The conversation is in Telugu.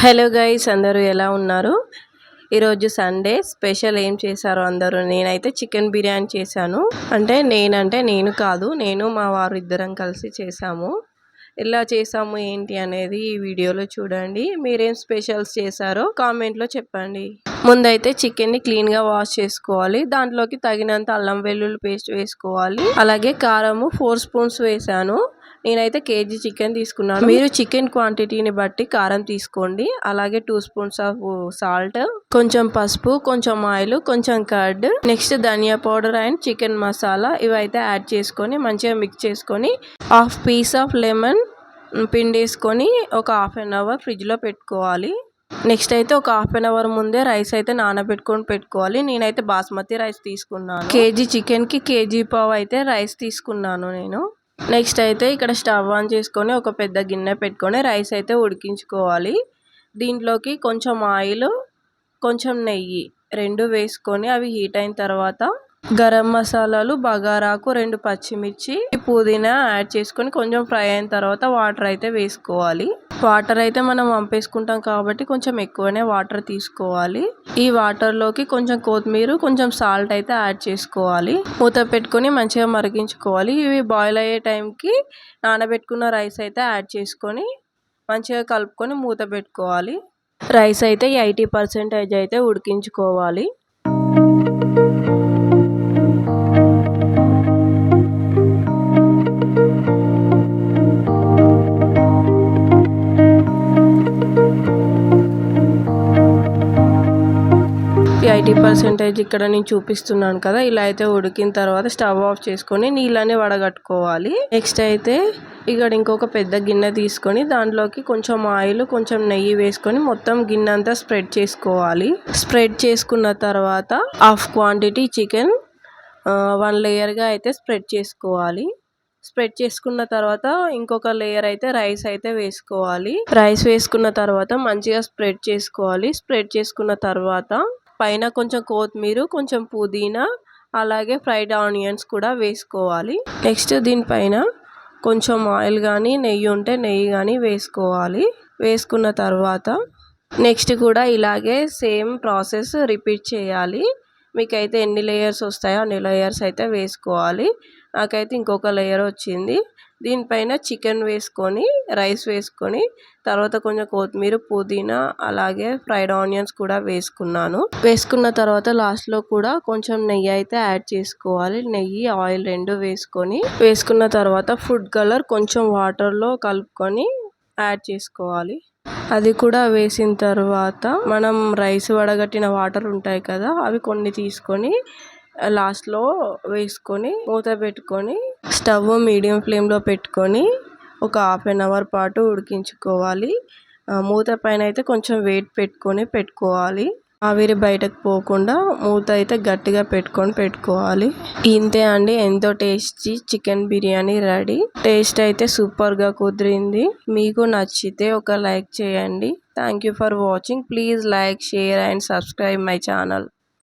హలో గైస్ అందరూ ఎలా ఉన్నారు? ఈరోజు సండే స్పెషల్ ఏం చేశారు అందరూ? నేనైతే చికెన్ బిర్యానీ చేశాను. అంటే నేనంటే నేను కాదు నేను మా వారు ఇద్దరం కలిసి చేశాము. ఎలా చేసాము ఏంటి అనేది ఈ వీడియోలో చూడండి. మీరేం స్పెషల్స్ చేశారో కామెంట్లో చెప్పండి. ముందైతే చికెన్ని క్లీన్గా వాష్ చేసుకోవాలి. దాంట్లోకి తగినంత అల్లం వెల్లుల్లి పేస్ట్ వేసుకోవాలి. అలాగే కారము ఫోర్ స్పూన్స్ వేసాను నేనైతే కేజీ చికెన్ తీసుకున్నాను. మీరు చికెన్ క్వాంటిటీని బట్టి కారం తీసుకోండి. అలాగే టూ స్పూన్స్ ఆఫ్ సాల్ట్ కొంచెం పసుపు కొంచెం ఆయిల్ కొంచెం కర్డ్ నెక్స్ట్ ధనియా పౌడర్ అండ్ చికెన్ మసాలా ఇవైతే యాడ్ చేసుకొని మంచిగా మిక్స్ చేసుకొని హాఫ్ పీస్ ఆఫ్ లెమన్ పిండేసుకొని ఒక హాఫ్ అన్ అవర్ ఫ్రిడ్జ్లో పెట్టుకోవాలి. నెక్స్ట్ అయితే ఒక హాఫ్ అన్ అవర్ ముందే రైస్ అయితే నానబెట్టుకొని పెట్టుకోవాలి. నేనైతే బాస్మతి రైస్ తీసుకున్నాను. కేజీ చికెన్కి కేజీ పావు అయితే రైస్ తీసుకున్నాను నేను. నెక్స్ట్ అయితే ఇక్కడ స్టవ్ ఆన్ చేసుకొని ఒక పెద్ద గిన్నె పెట్టుకొని రైస్ అయితే ఉడికించుకోవాలి. దీంట్లోకి కొంచెం ఆయిల్ కొంచెం నెయ్యి రెండు వేసుకొని అవి హీట్ అయిన తర్వాత గరం మసాలాలు బగారాకు రెండు పచ్చిమిర్చి పుదీనా యాడ్ చేసుకొని కొంచెం ఫ్రై అయిన తర్వాత వాటర్ అయితే వేసుకోవాలి. వాటర్ అయితే మనం వంపేసుకుంటాం కాబట్టి కొంచెం ఎక్కువనే వాటర్ తీసుకోవాలి. ఈ వాటర్లోకి కొంచెం కొత్తిమీర కొంచెం సాల్ట్ అయితే యాడ్ చేసుకోవాలి. మూత పెట్టుకొని మంచిగా మరిగించుకోవాలి. ఇవి బాయిల్ అయ్యే టైంకి నానబెట్టుకున్న రైస్ అయితే యాడ్ చేసుకొని మంచిగా కలుపుకొని మూత పెట్టుకోవాలి. రైస్ అయితే ఎయిటీ పర్సెంటేజ్ అయితే ఉడికించుకోవాలి. ఎయిటీ పర్సెంటేజ్ ఇక్కడ నేను చూపిస్తున్నాను కదా ఇలా అయితే ఉడికిన తర్వాత స్టవ్ ఆఫ్ చేసుకొని నీళ్ళని వడగట్టుకోవాలి. నెక్స్ట్ అయితే ఇక్కడ ఇంకొక పెద్ద గిన్నె తీసుకొని దాంట్లోకి కొంచెం ఆయిల్ కొంచెం నెయ్యి వేసుకొని మొత్తం గిన్నె అంతా స్ప్రెడ్ చేసుకోవాలి. స్ప్రెడ్ చేసుకున్న తర్వాత హాఫ్ క్వాంటిటీ చికెన్ వన్ లేయర్గా అయితే స్ప్రెడ్ చేసుకోవాలి. స్ప్రెడ్ చేసుకున్న తర్వాత ఇంకొక లేయర్ అయితే రైస్ అయితే వేసుకోవాలి. రైస్ వేసుకున్న తర్వాత మంచిగా స్ప్రెడ్ చేసుకోవాలి. స్ప్రెడ్ చేసుకున్న తర్వాత పైన కొంచెం కొత్తిమీర కొంచెం పుదీనా అలాగే ఫ్రైడ్ ఆనియన్స్ కూడా వేసుకోవాలి. నెక్స్ట్ దీనిపైన కొంచెం ఆయిల్ కానీ నెయ్యి ఉంటే నెయ్యి కానీ వేసుకోవాలి. వేసుకున్న తర్వాత నెక్స్ట్ కూడా ఇలాగే సేమ్ ప్రాసెస్ రిపీట్ చేయాలి. మీకైతే ఎన్ని లేయర్స్ వస్తాయో అన్ని లేయర్స్ అయితే వేసుకోవాలి. నాకైతే ఇంకొక లేయర్ వచ్చింది. దీనిపైన చికెన్ వేసుకొని రైస్ వేసుకొని తర్వాత కొంచెం కొత్తిమీర పుదీనా అలాగే ఫ్రైడ్ ఆనియన్స్ కూడా వేసుకున్నాను. వేసుకున్న తర్వాత లాస్ట్లో కూడా కొంచెం నెయ్యి అయితే యాడ్ చేసుకోవాలి. నెయ్యి ఆయిల్ రెండు వేసుకొని వేసుకున్న తర్వాత ఫుడ్ కలర్ కొంచెం వాటర్లో కలుపుకొని యాడ్ చేసుకోవాలి. అది కూడా వేసిన తర్వాత మనం రైస్ వడగట్టిన వాటర్ ఉంటాయి కదా అవి కొన్ని తీసుకొని లాస్ట్లో వేసుకొని మూత పెట్టుకొని స్టవ్ మీడియం ఫ్లేమ్లో పెట్టుకొని ఒక హాఫ్ అన్ అవర్ పాటు ఉడికించుకోవాలి. మూత పైన అయితే కొంచెం వెయిట్ పెట్టుకొని పెట్టుకోవాలి. ఆవిరి బయటకు పోకుండా మూత అయితే గట్టిగా పెట్టుకొని పెట్టుకోవాలి. ఇంతే అండి ఎంతో tasty chicken biryani ready. Taste అయితే సూపర్గా కుదిరింది. మీకు నచ్చితే ఒక లైక్ చేయండి. Thank you for watching please like share and subscribe my channel